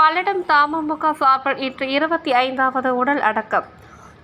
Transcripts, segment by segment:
பல்லடம் தாமமுக சார்பில் இன்று இருபத்தி ஐந்தாவது உடல் அடக்கம்.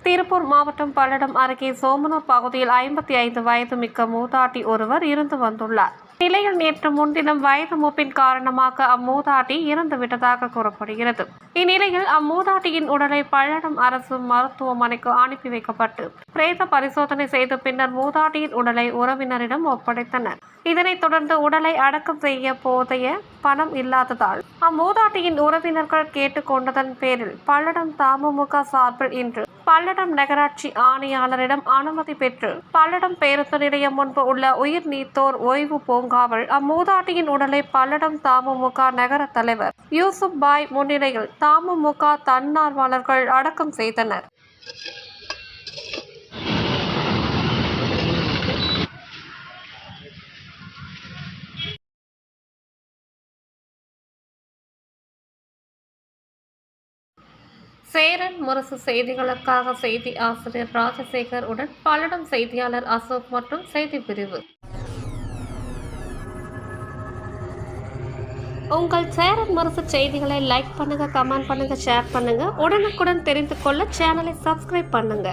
திருப்பூர் மாவட்டம் பல்லடம் அருகே சோமனூர் பகுதியில் ஐம்பத்தி ஐந்து வயது மிக்க மூதாட்டி ஒருவர் இருந்து வந்துள்ளார். நிலையில் நேற்று முன்தினம் வயது மூப்பின் காரணமாக அம்மூதாட்டி இறந்து விட்டதாக கூறப்படுகிறது. இந்நிலையில் அம்மூதாட்டியின் உடலை பல்லடம் அரசு மருத்துவமனைக்கு அனுப்பி வைக்கப்பட்டு பிரேத பரிசோதனை செய்த பின்னர் மூதாட்டியின் உடலை உறவினரிடம் ஒப்படைத்தனர். இதனைத் தொடர்ந்து உடலை அடக்கம் செய்ய போதைய பணம் இல்லாததால் அம்மூதாட்டியின் உறவினர்கள் கேட்டுக்கொண்டதன் பேரில் பல்லடம் தமுமுக சார்பில் இன்று பல்லடம் நகராட்சி ஆணையாளரிடம் அனுமதி பெற்று பல்லடம் பேருந்து நிலையம் முன்பு உள்ள உயிர் நீத்தோர் ஓய்வு பூங்காவில் அம்மூதாட்டியின் உடலை பல்லடம் தமுமுக நகர தலைவர் யூசுப் பாய் முன்னிலையில் தமுமுக தன்னார்வலர்கள் அடக்கம் செய்தனர். சேரன் முரசு செய்திகளுக்காக செய்தி ஆசிரியர் ராஜசேகர் உடன் பல்லடம் செய்தியாளர் அசோக் மற்றும் செய்தி பிரிவு. உங்கள் சேரன் முரசு செய்திகளை லைக் பண்ணுங்க கமெண்ட் பண்ணுங்க ஷேர் பண்ணுங்க. உடனுக்குடன் தெரிந்து கொள்ள சேனலை சப்ஸ்கிரைப் பண்ணுங்க.